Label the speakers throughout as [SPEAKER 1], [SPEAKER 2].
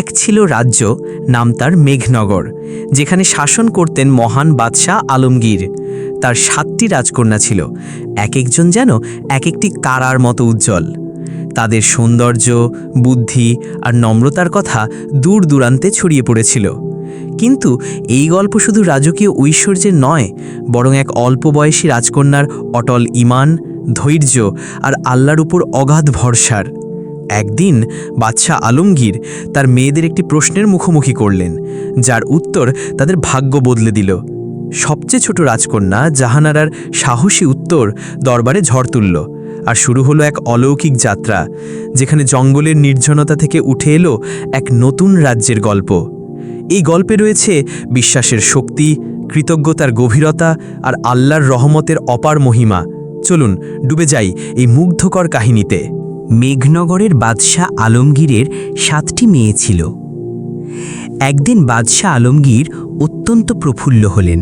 [SPEAKER 1] এক ছিল রাজ্য, নাম তার মেঘনগর, যেখানে শাসন করতেন মহান বাদশাহ আলমগীর। তার সাতটি রাজকন্যা ছিল, এক একজন যেন এক একটি কারার মতো উজ্জ্বল। তাদের সৌন্দর্য, বুদ্ধি আর নম্রতার কথা দূর দূরান্তে ছড়িয়ে পড়েছিল। কিন্তু এই গল্প শুধু রাজকীয় ঐশ্বর্যের নয়, বরং এক অল্প বয়সী রাজকন্যার অটল ইমান, ধৈর্য আর আল্লাহর উপর অগাধ ভরসার। একদিন বাদশাহ আলমগীর তার মেয়েদের একটি প্রশ্নের মুখোমুখি করলেন, যার উত্তর তাদের ভাগ্য বদলে দিল। সবচেয়ে ছোট রাজকন্যা জাহানারার সাহসী উত্তর দরবারে ঝড় তুলল, আর শুরু হলো এক অলৌকিক যাত্রা, যেখানে জঙ্গলের নির্জনতা থেকে উঠে এলো এক নতুন রাজ্যের গল্প। এই গল্পে রয়েছে বিশ্বাসের শক্তি, কৃতজ্ঞতার গভীরতা আর আল্লাহর রহমতের অপার মহিমা। চলুন, ডুবে যাই এই মুগ্ধকর কাহিনীতে। মেঘনগরের বাদশাহ আলমগীরের সাতটি মেয়ে ছিল। একদিন বাদশাহ আলমগীর অত্যন্ত প্রফুল্ল হলেন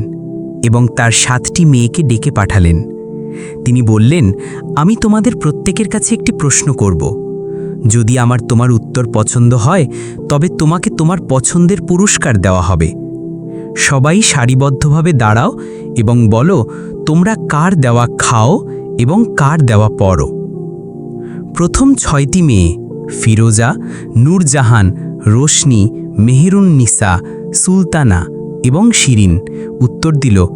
[SPEAKER 1] এবং তার সাতটি মেয়েকে ডেকে পাঠালেন। তিনি বললেন, আমি তোমাদের প্রত্যেকের কাছে একটি প্রশ্ন করব। যদি আমার তোমার উত্তর পছন্দ হয়, তবে তোমাকে তোমার পছন্দের পুরস্কার দেওয়া হবে। সবাই সারিবদ্ধভাবে দাঁড়াও এবং বলো, তোমরা কার দেওয়া খাও এবং কার দেওয়া পড়ো প্রথম ছয়টি মেয়ে, ফিরোজা, নূরজাহান, রোশনি মেহেরুন নিসা সুলতানা এবং শিরিন। উত্তর দিল,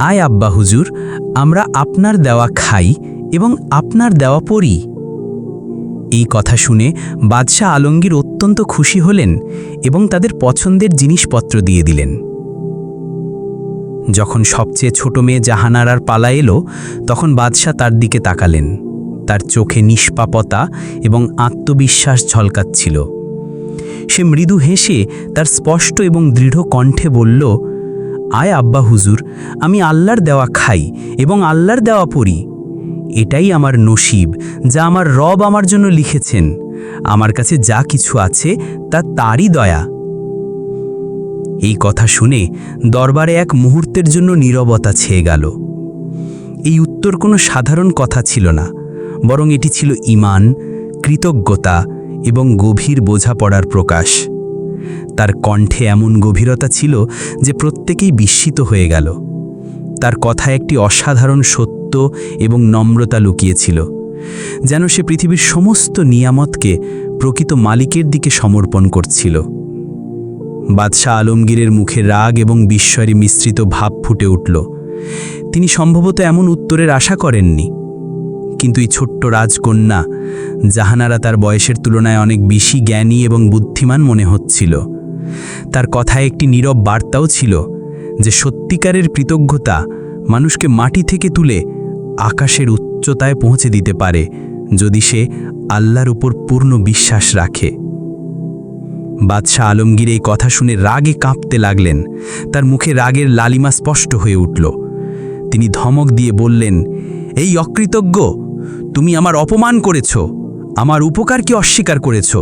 [SPEAKER 1] আয় আব্বা হুজুর, আমরা আপনার দেওয়া খাই এবং আপনার দেওয়া পড়ি। এই কথা শুনে বাদশাহ আলমগীর অত্যন্ত খুশি হলেন এবং তাদের পছন্দের জিনিসপত্র দিয়ে দিলেন। যখন সবচেয়ে ছোট মেয়ে জাহানারার পালা এলো, তখন বাদশাহ তার দিকে তাকালেন। তার চোখে নিষ্পাপতা এবং আত্মবিশ্বাস ঝলকাচ্ছিল। সে মৃদু হেসে তার স্পষ্ট এবং দৃঢ় কণ্ঠে বলল, আয় আব্বা হুজুর, আমি আল্লাহর দেওয়া খাই এবং আল্লাহর দেওয়া পড়ি। এটাই আমার নসিব, যা আমার রব আমার জন্য লিখেছেন। আমার কাছে যা কিছু আছে, তা তারই দয়া। এই কথা শুনে দরবারে এক মুহূর্তের জন্য নীরবতা ছেয়ে গেল। এই উত্তর কোনো সাধারণ কথা ছিল না। বরং এটি ছিল ইমান কৃতজ্ঞতা এবং গভীর বোঝাপড়ার প্রকাশ। তার কণ্ঠে এমন গভীরতা ছিল যে প্রত্যেকেই বিস্মিত হয়ে গেল। তার কথা একটি অসাধারণ সত্য এবং নম্রতা লুকিয়েছিল, যেন সে পৃথিবীর সমস্ত নিয়ামতকে প্রকৃত মালিকের দিকে সমর্পণ করছিল। বাদশাহ আলমগীরের মুখে রাগ এবং বিস্ময়ে মিশ্রিত ভাব ফুটে উঠল। তিনি সম্ভবত এমন উত্তরের আশা করেননি। কিন্তু এই ছোট্ট রাজকন্যা, জাহানারা তার বয়সের তুলনায় অনেক বেশি জ্ঞানী এবং বুদ্ধিমান মনে হচ্ছিল। তার কথায় একটি নীরব বার্তাও ছিল যে সত্যিকারের কৃতজ্ঞতা মানুষকে মাটি থেকে তুলে আকাশের উচ্চতায় পৌঁছে দিতে পারে যদি সে আল্লাহর উপর পূর্ণ বিশ্বাস রাখে। বাদশাহ আলমগীর এই কথা শুনে রাগে কাঁপতে লাগলেন। তার মুখে রাগের লালিমা স্পষ্ট হয়ে উঠল। তিনি ধমক দিয়ে বললেন, এই অকৃতজ্ঞ তুমি আমার অপমান করেছ, আমার উপকারকে অস্বীকার করেছ।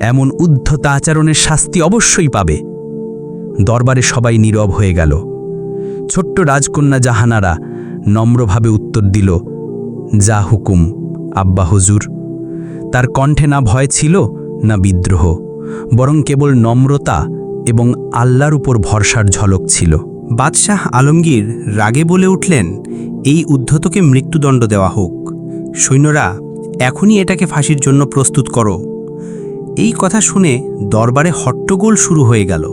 [SPEAKER 1] এমন উদ্ধতা আচরণের শাস্তি অবশ্যই পাবে। দরবারে সবাই নীরব হয়ে গেল। ছোট্ট রাজকন্যা জাহানারা নম্রভাবে উত্তর দিল, যা হুকুম, আব্বা হুজুর। তার কণ্ঠে না ভয় ছিল, না বিদ্রোহ, বরং কেবল নম্রতা এবং আল্লাহর উপর ভরসার ঝলক ছিল।
[SPEAKER 2] বাদশাহ আলমগীর রাগে বলে উঠলেন, এই উদ্ধতকে মৃত্যুদণ্ড দেওয়া হোক। সৈন্যরা, এখনই এটাকে ফাঁসির জন্য প্রস্তুত করো। এই কথা শুনে দরবারে হট্টগোল শুরু হয়ে গেল।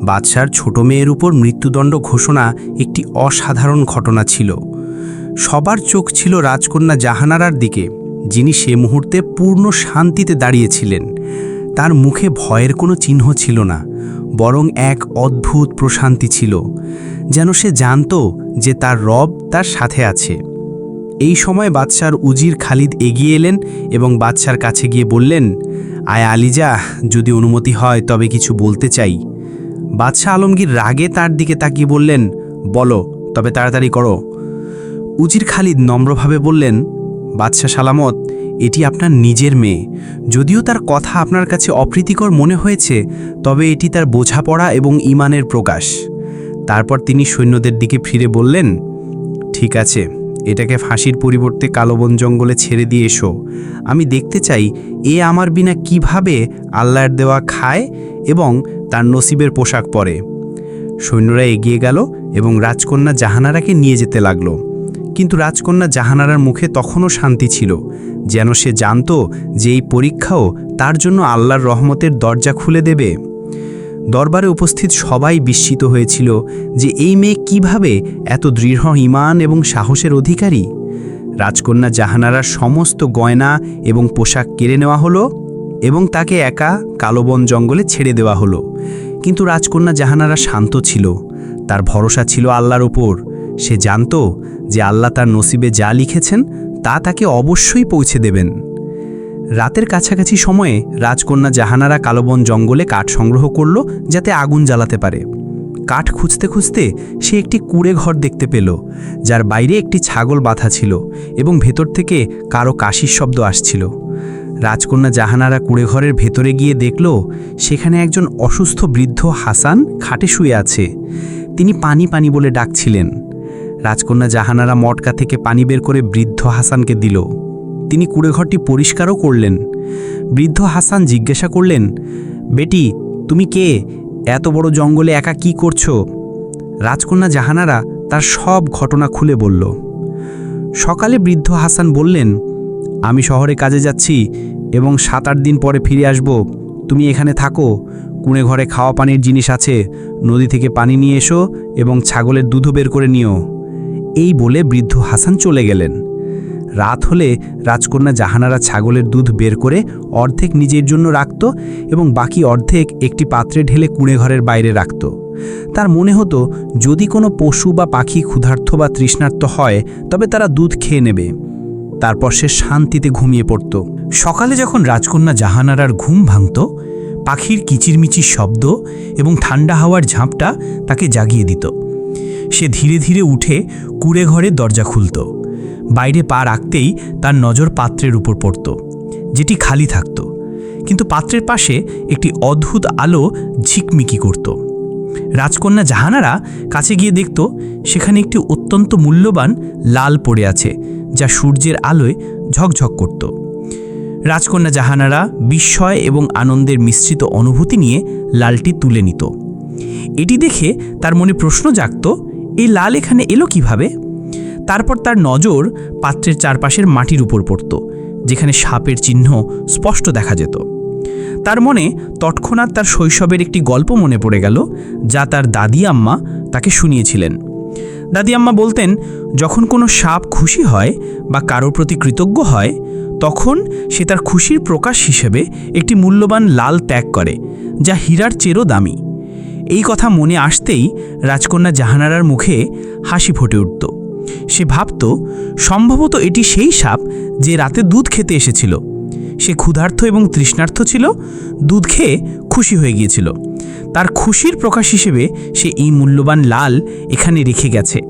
[SPEAKER 2] বাদশার ছোট মেয়ের উপর মৃত্যুদণ্ড ঘোষণা একটি অসাধারণ ঘটনা ছিল। সবার চোখ ছিল রাজকন্যা জাহানারার দিকে, যিনি সে মুহূর্তে পূর্ণ শান্তিতে দাঁড়িয়েছিলেন। তার মুখে ভয়ের কোনো চিহ্ন ছিল না, বরং এক অদ্ভুত প্রশান্তি ছিল, যেন সে জানত যে তার রব তার সাথে আছে। এই সময় বাদশার উজির খালিদ এগিয়ে এলেন এবং বাদশার কাছে গিয়ে বললেন, আয় আলিজা, যদি অনুমতি হয় তবে কিছু বলতে চাই। বাদশাহ আলমগীর রাগে তার দিকে তাকিয়ে বললেন, বলো, তবে তাড়াতাড়ি করো। উজির খালিদ নম্রভাবে বললেন, বাদশাহ সালামত, এটি আপনার নিজের মেয়ে। যদিও তার কথা আপনার কাছে অপ্রীতিকর মনে হয়েছে, তবে এটি তার বোঝাপড়া এবং ইমানের প্রকাশ। তারপর তিনি সৈন্যদের দিকে ফিরে বললেন, ঠিক আছে। এটাকে ফাঁসির পরিবর্তে কালোবন জঙ্গলে ছেড়ে দিয়ে এসো। আমি দেখতে চাই, এ আমার বিনা কীভাবে আল্লাহর দেওয়া খায় এবং তার নসিবের পোশাক পরে। সৈন্যরা এগিয়ে গেল এবং রাজকন্যা জাহানারাকে নিয়ে যেতে লাগল। কিন্তু রাজকন্যা জাহানারার মুখে তখনও শান্তি ছিল, যেন সে জানতো যে এই পরীক্ষাও তার জন্য আল্লাহর রহমতের দরজা খুলে দেবে। দরবারে উপস্থিত সবাই বিস্মিত হয়েছিল যে এই মেয়ে কীভাবে এত দৃঢ় ইমান এবং সাহসের অধিকারী? রাজকন্যা জাহানারার সমস্ত গয়না এবং পোশাক কেড়ে নেওয়া হলো এবং তাকে একা কালোবন জঙ্গলে ছেড়ে দেওয়া হলো। কিন্তু রাজকন্যা জাহানারা শান্ত ছিল। তার ভরসা ছিল আল্লাহর ওপর সে জানতো যে আল্লাহ তার নসিবে যা লিখেছেন তা তাকে অবশ্যই পৌঁছে দেবেন। রাতের কাছাকাছি সময়ে রাজকন্যা জাহানারা কালোবন জঙ্গলে কাঠ সংগ্রহ করল যাতে আগুন জ্বালাতে পারে। কাঠ খুঁজতে খুঁজতে সে একটি কুড়ে ঘর দেখতে পেল, যার বাইরে একটি ছাগল বাঁধা ছিল এবং ভেতর থেকে কারও কাশির শব্দ আসছিল। রাজকন্যা জাহানারা কুড়ে ঘরের ভেতরে গিয়ে দেখল, সেখানে একজন অসুস্থ বৃদ্ধ হাসান খাটে শুয়ে আছে। তিনি পানি পানি বলে ডাকছিলেন। রাজকন্যা জাহানারা মটকা থেকে পানি বের করে বৃদ্ধ হাসানকে দিল। তিনি কুড়েঘরটি পরিষ্কারও করলেন। বৃদ্ধ হাসান জিজ্ঞাসা করলেন, বেটি, তুমি কে? এত বড় জঙ্গলে একা কি করছ? রাজকন্যা জাহানারা তার সব ঘটনা খুলে বলল। সকালে বৃদ্ধ হাসান বললেন, আমি শহরে কাজে যাচ্ছি এবং সাত আট দিন পরে ফিরে আসব। তুমি এখানে থাকো। কুঁড়ে ঘরে খাওয়া পানির জিনিস আছে। নদী থেকে পানি নিয়ে এসো এবং ছাগলের দুধও বের করে নিও। এই বলে বৃদ্ধ হাসান চলে গেলেন। রাত হলে রাজকন্যা জাহানারা ছাগলের দুধ বের করে অর্ধেক নিজের জন্য রাখত এবং বাকি অর্ধেক একটি পাত্রে ঢেলে কুঁড়ে ঘরের বাইরে রাখত। তার মনে হতো, যদি কোনো পশু বা পাখি ক্ষুধার্ত বা তৃষ্ণার্ত হয়, তবে তারা দুধ খেয়ে নেবে। তারপর সে শান্তিতে ঘুমিয়ে পড়ত। সকালে যখন রাজকন্যা জাহানারার ঘুম ভাঙত, পাখির কিচিরমিচির শব্দ এবং ঠান্ডা হাওয়ার ঝাঁপটা তাকে জাগিয়ে দিত। সে ধীরে ধীরে উঠে কুড়ে ঘরের দরজা খুলত। বাইরে পা রাখতেই তার নজর পাত্রের উপর পড়ত, যেটি খালি থাকত। কিন্তু পাত্রের পাশে একটি অদ্ভুত আলো ঝিকমিকি করত। রাজকন্যা জাহানারা কাছে গিয়ে দেখত, সেখানে একটি অত্যন্ত মূল্যবান লাল পড়ে আছে, যা সূর্যের আলোয় ঝকঝক করত। রাজকন্যা জাহানারা বিস্ময় এবং আনন্দের মিশ্রিত অনুভূতি নিয়ে লালটি তুলে নিত। এটি দেখে তার মনে প্রশ্ন জাগত, এই লাল এখানে এলো কীভাবে? তারপর তার নজর পাত্রের চারপাশের মাটির উপর পড়ত, যেখানে সাপের চিহ্ন স্পষ্ট দেখা যেত। তার মনে তৎক্ষণাৎ তার শৈশবের একটি গল্প মনে পড়ে গেল, যা তার দাদি আম্মা তাকে শুনিয়েছিলেন। দাদি আম্মা বলতেন, যখন কোনো সাপ খুশি হয় বা কারোর প্রতি কৃতজ্ঞ হয়, তখন সে তার খুশির প্রকাশ হিসেবে একটি মূল্যবান লাল ত্যাগ করে, যা হীরার চেরও দামি। এই কথা মনে আসতেই রাজকন্যা জাহানারার মুখে হাসি ফুটে উঠত। সে ভাবত, সম্ভবত এটি সেই সাপ যে রাতে দুধ খেতে এসেছিল। সে ক্ষুধার্থ এবং তৃষ্ণার্থ ছিল, দুধ খেয়ে খুশি হয়ে গিয়েছিল। তার খুশির প্রকাশ হিসেবে সে এই মূল্যবান লাল এখানে রেখে গেছে।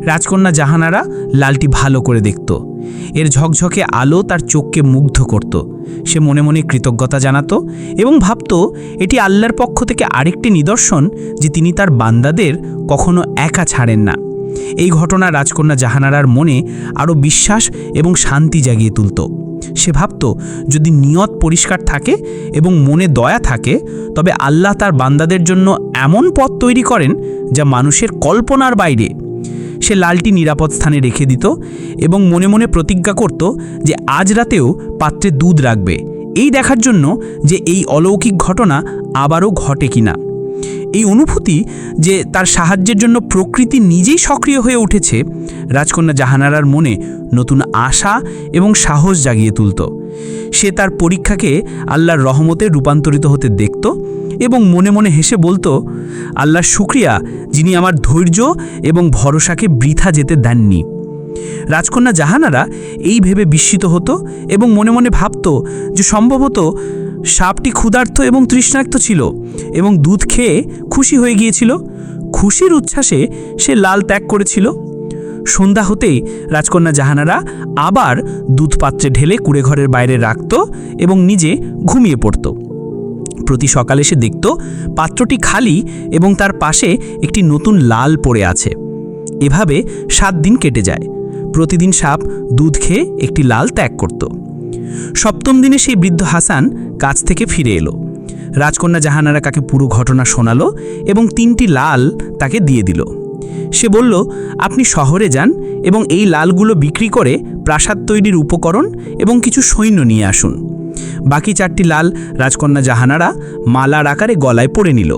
[SPEAKER 2] রাজকন্যা জাহানারা লালটি ভালো করে দেখত। এর ঝকঝকে আলো তার চোখকে মুগ্ধ করত। সে মনে মনে কৃতজ্ঞতা জানাত এবং ভাবত, এটি আল্লাহর পক্ষ থেকে আরেকটি নিদর্শন যে তিনি তার বান্দাদের কখনো একা ছাড়েন না। এই ঘটনা রাজকন্যা জাহানারার মনে আরও বিশ্বাস এবং শান্তি জাগিয়ে তুলত। সে ভাবত, যদি নিয়ত পরিষ্কার থাকে এবং মনে দয়া থাকে, তবে আল্লাহ তার বান্দাদের জন্য এমন পথ তৈরি করেন যা মানুষের কল্পনার বাইরে। সে লালটি নিরাপদ স্থানে রেখে দিত এবং মনে মনে প্রতিজ্ঞা করত যে আজ রাতেও পাত্রে দুধ রাখবে। এই দেখার জন্য যে এই অলৌকিক ঘটনা আবারও ঘটে কিনা। এই অনুভূতি যে তার সাহায্যের জন্য প্রকৃতি নিজেই সক্রিয় হয়ে উঠেছে, রাজকন্যা জাহানারার মনে নতুন আশা এবং সাহস জাগিয়ে তুলত। সে তার পরীক্ষাকে আল্লাহর রহমতে রূপান্তরিত হতে দেখত এবং মনে মনে হেসে বলতো আল্লাহর শুক্রিয়া যিনি আমার ধৈর্য এবং ভরসাকে বৃথা যেতে দেননি। রাজকন্যা জাহানারা এই ভেবে বিস্মিত হতো এবং মনে মনে ভাবত যে সম্ভবত সাপটি ক্ষুধার্ত এবং তৃষ্ণাক্ত ছিল এবং দুধ খেয়ে খুশি হয়ে গিয়েছিল। খুশির উচ্ছ্বাসে সে লাল ত্যাগ করেছিল। সন্ধ্যা হতেই রাজকন্যা জাহানারা আবার দুধ পাত্রে ঢেলে কুড়ে ঘরের বাইরে রাখত এবং নিজে ঘুমিয়ে পড়ত। প্রতি সকালে সে দেখত পাত্রটি খালি এবং তার পাশে একটি নতুন লাল পড়ে আছে। এভাবে সাত দিন কেটে যায়।
[SPEAKER 1] প্রতিদিন সাপ দুধ খেয়ে একটি লাল ত্যাগ করত। সপ্তম দিনে সেই বৃদ্ধ হাসান কাজ থেকে ফিরে এলো। রাজকন্যা জাহানারা কাকে পুরো ঘটনা শোনালো এবং তিনটি লাল তাকে দিয়ে দিল। সে বলল, আপনি শহরে যান এবং এই লালগুলো বিক্রি করে প্রাসাদ তৈরির উপকরণ এবং কিছু সৈন্য নিয়ে আসুন। বাকি চারটি লাল রাজকন্যা জাহানারা মালার আকারে গলায় পড়ে নিল।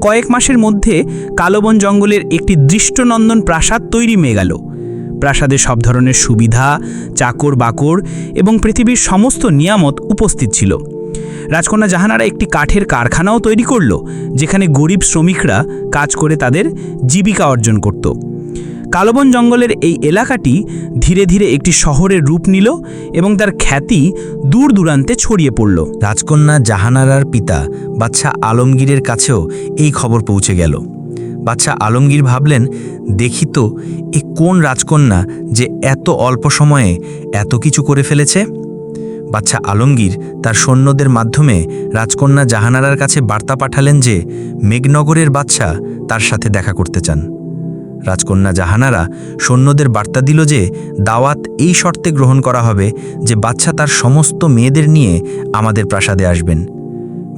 [SPEAKER 1] কয়েক মাসের মধ্যে কালোবন জঙ্গলের একটি দৃষ্টনন্দন প্রাসাদ তৈরি মেয়ে গেল। প্রাসাদে সব ধরনের সুবিধা, চাকর বাকর এবং পৃথিবীর সমস্ত নিয়ামত উপস্থিত ছিল। রাজকন্যা জাহানারা একটি কাঠের কারখানাও তৈরি করল, যেখানে গরিব শ্রমিকরা কাজ করে তাদের জীবিকা অর্জন করত। কালবন জঙ্গলের এই এলাকাটি ধীরে ধীরে একটি শহরের রূপ নিল এবং তার খ্যাতি দূর দূরান্তে ছড়িয়ে পড়ল।
[SPEAKER 3] রাজকন্যা জাহানারার পিতা বাচ্চা আলমগীরের কাছেও এই খবর পৌঁছে গেল। বাচ্চা আলমগীর ভাবলেন, দেখি তো, এ কোন রাজকন্যা যে এত অল্প সময়ে এত কিছু করে ফেলেছে? বাচ্চা আলমগীর তার সৈন্যদের মাধ্যমে রাজকন্যা জাহানারার কাছে বার্তা পাঠালেন যে, মেঘনগরের বাচ্চা তার সাথে দেখা করতে চান। রাজকন্যা জাহানারা সৈন্যদের বার্তা দিল যে, দাওয়াত এই শর্তে গ্রহণ করা হবে যে বাচ্চা তার সমস্ত মেয়েদের নিয়ে আমাদের প্রাসাদে আসবেন।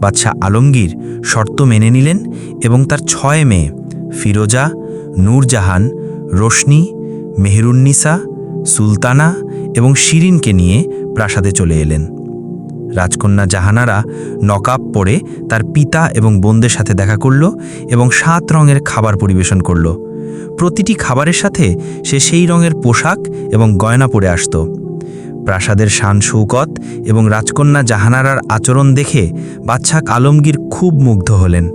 [SPEAKER 3] বাচ্চা আলমগীর শর্ত মেনে নিলেন এবং তার ছয় মেয়ে ফিরোজা, নূরজাহান, রোশনি, মেহরুন্নিসা, সুলতানা এবং শিরিনকে নিয়ে প্রাসাদে চলে এলেন। রাজকন্যা জাহানারা নকাব পরে তার পিতা এবং বোনদের সাথে দেখা করল এবং সাত রঙের খাবার পরিবেশন করল। প্রতিটি খাবারের সাথে সে সেই রঙের পোশাক এবং গয়না পরে আসত। প্রাসাদের শান শৌকত এবং রাজকন্যা জাহানারার আচরণ দেখে বাচ্চা আলমগীর খুব মুগ্ধ হলেন।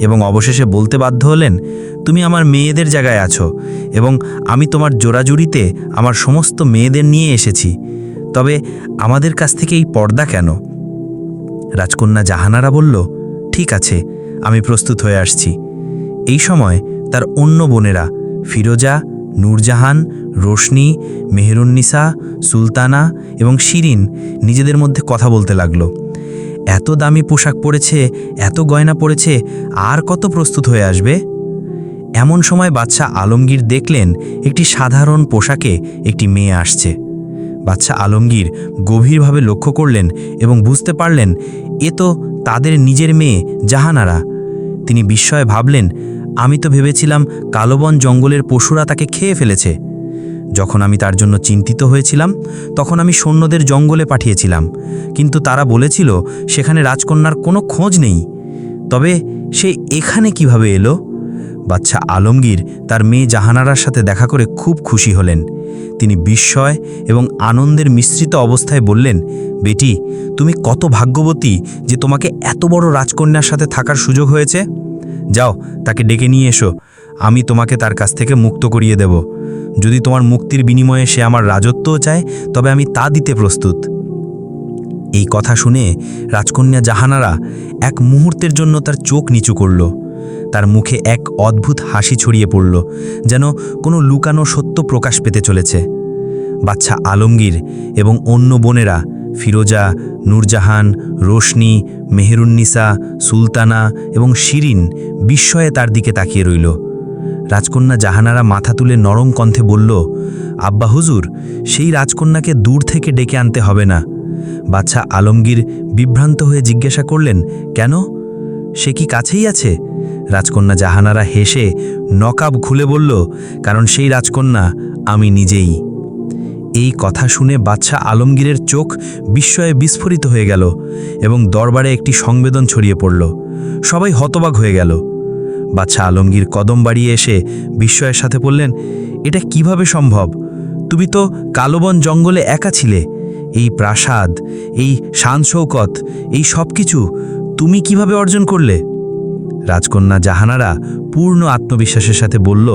[SPEAKER 3] এবং অবশেষে বলতে বাধ্য হলেন, তুমি আমার মেয়েদের জায়গায় আছো এবং আমি তোমার জোড়াজুড়িতে আমার সমস্ত মেয়েদের নিয়ে এসেছি। তবে আমাদের কাছ থেকে এই পর্দা কেন? রাজকন্যা জাহানারা বলল, ঠিক আছে, আমি প্রস্তুত হয়ে আসছি। এই সময় তার অন্য বোনেরা, ফিরোজা, নূরজাহান, রোশনি, মেহরুন্নিসা, সুলতানা এবং শিরিন নিজেদের মধ্যে কথা বলতে লাগল। এত দামি পোশাক পরেছে, এত গয়না পরেছে, আর কত প্রস্তুত হয়ে আসবে? এমন সময় বাচ্চা আলমগীর দেখলেন একটি সাধারণ পোশাকে একটি মেয়ে আসছে। বাচ্চা আলমগীর গভীরভাবে লক্ষ্য করলেন এবং বুঝতে পারলেন, এ তো তাদের নিজের মেয়ে, জাহানারা। তিনি বিস্ময়ে ভাবলেন, আমি তো ভেবেছিলাম কালোবন জঙ্গলের পশুরা তাকে খেয়ে ফেলেছে। যখন আমি তার জন্য চিন্তিত হয়েছিলাম, তখন আমি সৈন্যদের জঙ্গলে পাঠিয়েছিলাম। কিন্তু তারা বলেছিল, সেখানে রাজকন্যার কোনো খোঁজ নেই। তবে সে এখানে কীভাবে এলো? বাচ্চা আলমগীর তার মেয়ে জাহানারার সাথে দেখা করে খুব খুশি হলেন। তিনি বিস্ময় এবং আনন্দের মিশ্রিত অবস্থায় বললেন, বেটি, তুমি কত ভাগ্যবতী যে তোমাকে এত বড় রাজকন্যার সাথে থাকার সুযোগ হয়েছে। যাও, তাকে ডেকে নিয়ে এসো। আমি তোমাকে তার কাছ থেকে মুক্ত করিয়ে দেব। যদি তোমার মুক্তির বিনিময়ে সে আমার রাজত্বও চায়, তবে আমি তা দিতে প্রস্তুত। এই কথা শুনে রাজকন্যা জাহানারা এক মুহূর্তের জন্য তার চোখ নিচু করল। তার মুখে এক অদ্ভুত হাসি ছড়িয়ে পড়ল, যেন কোনো লুকানো সত্য প্রকাশ পেতে চলেছে। বাচ্চা আলমগীর এবং অন্য বোনেরা, ফিরোজা, নূরজাহান, রোশনি, মেহেরুন্নিসা, সুলতানা এবং শিরিন বিস্ময়ে তার দিকে তাকিয়ে রইল। রাজকন্যা জাহানারা মাথা তুলে নরম কণ্ঠে বলল, আব্বা হুজুর, সেই রাজকন্যাকে দূর থেকে ডেকে আনতে হবে না। বাচ্চা আলমগীর বিভ্রান্ত হয়ে জিজ্ঞাসা করলেন, কেন? সে কি কাছেই আছে? রাজকন্যা জাহানারা হেসে নকাব খুলে বলল, কারণ সেই রাজকন্যা আমি নিজেই। এই কথা শুনে বাচ্চা আলমগীরের চোখ বিস্ময়ে বিস্ফোরিত হয়ে গেল এবং দরবারে একটি সংবেদন ছড়িয়ে পড়ল। সবাই হতবাক হয়ে গেল। বাচ্চা আলমগীর কদম বাড়িয়ে এসে বিস্ময়ের সাথে বললেন, এটা কীভাবে সম্ভব? তুমি তো কালোবন জঙ্গলে একা ছিলে। এই প্রাসাদ, এই শান শৌকত এই সব কিছু তুমি কীভাবে অর্জন করলে? রাজকন্যা জাহানারা পূর্ণ আত্মবিশ্বাসের সাথে বলল,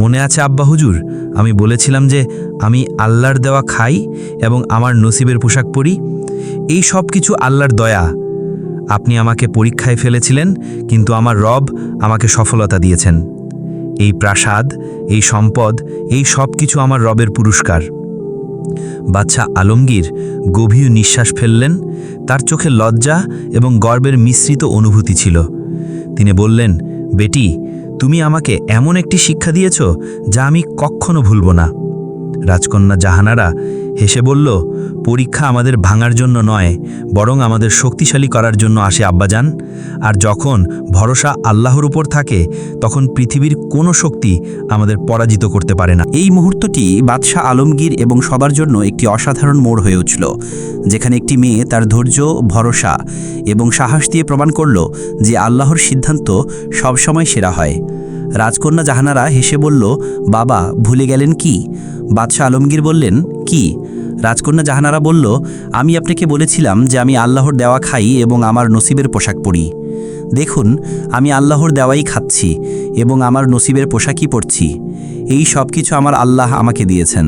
[SPEAKER 3] মনে আছে আব্বা হুজুর, আমি বলেছিলাম যে আমি আল্লাহর দেওয়া খাই এবং আমার নসিবের পোশাক পরি। এই সব কিছু আল্লাহর দয়া আপনি আমাকে পরীক্ষায় ফেলেছিলেন, কিন্তু আমার রব আমাকে সফলতা দিয়েছেন। এই প্রাসাদ, এই সম্পদ, এই সব কিছু আমার রবের পুরস্কার। বাচ্চা আলমগীর গভীর নিঃশ্বাস ফেললেন, তার চোখে লজ্জা এবং গর্বের মিশ্রিত অনুভূতি ছিল। তিনি বললেন, বেটি, তুমি আমাকে এমন একটি শিক্ষা দিয়েছ যা আমি কখনো ভুলব না। রাজকন্যা জাহানারা হেসে বলল, পরীক্ষা আমাদের ভাঙার জন্য নয়, বরং আমাদের শক্তিশালী করার জন্য আসে আব্বাজান। আর যখন ভরসা আল্লাহর উপর থাকে, তখন পৃথিবীর কোনো শক্তি আমাদের পরাজিত করতে পারে না।
[SPEAKER 2] এই মুহূর্তটি বাদশাহ আলমগীর এবং সবার জন্য একটি অসাধারণ মোড় হয়ে উঠল, যেখানে একটি মেয়ে তার ধৈর্য, ভরসা এবং সাহস দিয়ে প্রমাণ করল যে আল্লাহর সিদ্ধান্ত সবসময় সেরা হয়। রাজকন্যা জাহানারা হেসে বলল, বাবা, ভুলে গেলেন কি? বাদশাহ আলমগীর বললেন, কি? রাজকন্যা জাহানারা বলল, আমি আপনাকে বলেছিলাম যে আমি আল্লাহর দেওয়া খাই এবং আমার নসিবের পোশাক পরি। দেখুন, আমি আল্লাহর দেওয়াই খাচ্ছি এবং আমার নসিবের পোশাকই পরছি। এই সব কিছু আমার আল্লাহ আমাকে দিয়েছেন।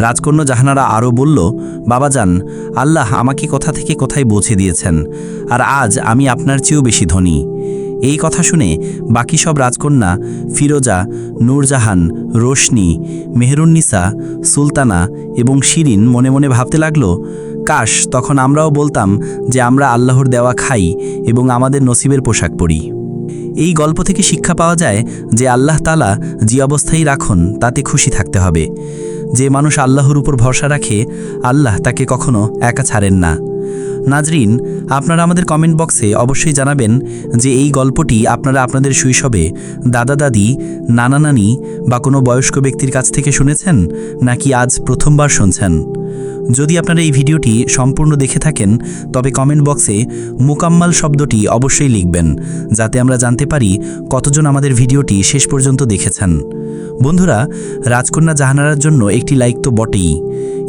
[SPEAKER 2] রাজকন্যা জাহানারা আরও বলল, বাবা যান, আল্লাহ আমাকে কোথা থেকে কোথায় পৌঁছে দিয়েছেন, আর আজ আমি আপনার চেয়েও বেশি ধনী। এই কথা শুনে বাকি সব রাজকন্যা ফিরোজা, নূরজাহান, রোশনি, মেহরুন্নিসা, সুলতানা এবং শিরিন মনে মনে ভাবতে লাগল, কাশ, তখন আমরাও বলতাম যে আমরা আল্লাহর দেওয়া খাই এবং আমাদের নসিবের পোশাক পরি। এই গল্প থেকে শিক্ষা পাওয়া যায় যে আল্লাহ তালা যে অবস্থায় রাখুন, তাতে খুশি থাকতে হবে। যে মানুষ আল্লাহর উপর ভরসা রাখে, আল্লাহ তাকে কখনো একা ছাড়েন না। নাজরিন, আপনারা আমাদের কমেন্ট বক্সে অবশ্যই জানাবেন যে এই গল্পটি আপনারা আপনাদের শৈশবে দাদা, দাদি, নানা, নানি বা কোনো বয়স্ক ব্যক্তির কাছ থেকে শুনেছেন নাকি আজ প্রথমবার শুনছেন? যদি আপনারা এই ভিডিওটি সম্পূর্ণ দেখে থাকেন, তবে কমেন্ট বক্সে মোকাম্মাল শব্দটি অবশ্যই লিখবেন, যাতে আমরা জানতে পারি কতজন আমাদের ভিডিওটি শেষ পর্যন্ত দেখেছেন। বন্ধুরা, রাজকন্যা জাহানারার জন্য একটি লাইক তো বটেই।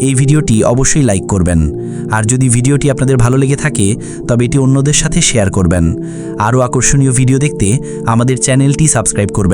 [SPEAKER 2] এই ভিডিওটি অবশ্যই লাইক করবেন। আর যদি ভিডিওটি আপনাদের ভালো লেগে থাকে, তবে এটি অন্যদের সাথে শেয়ার করবেন। আরও আকর্ষণীয় ভিডিও দেখতে আমাদের চ্যানেলটি সাবস্ক্রাইব করবেন।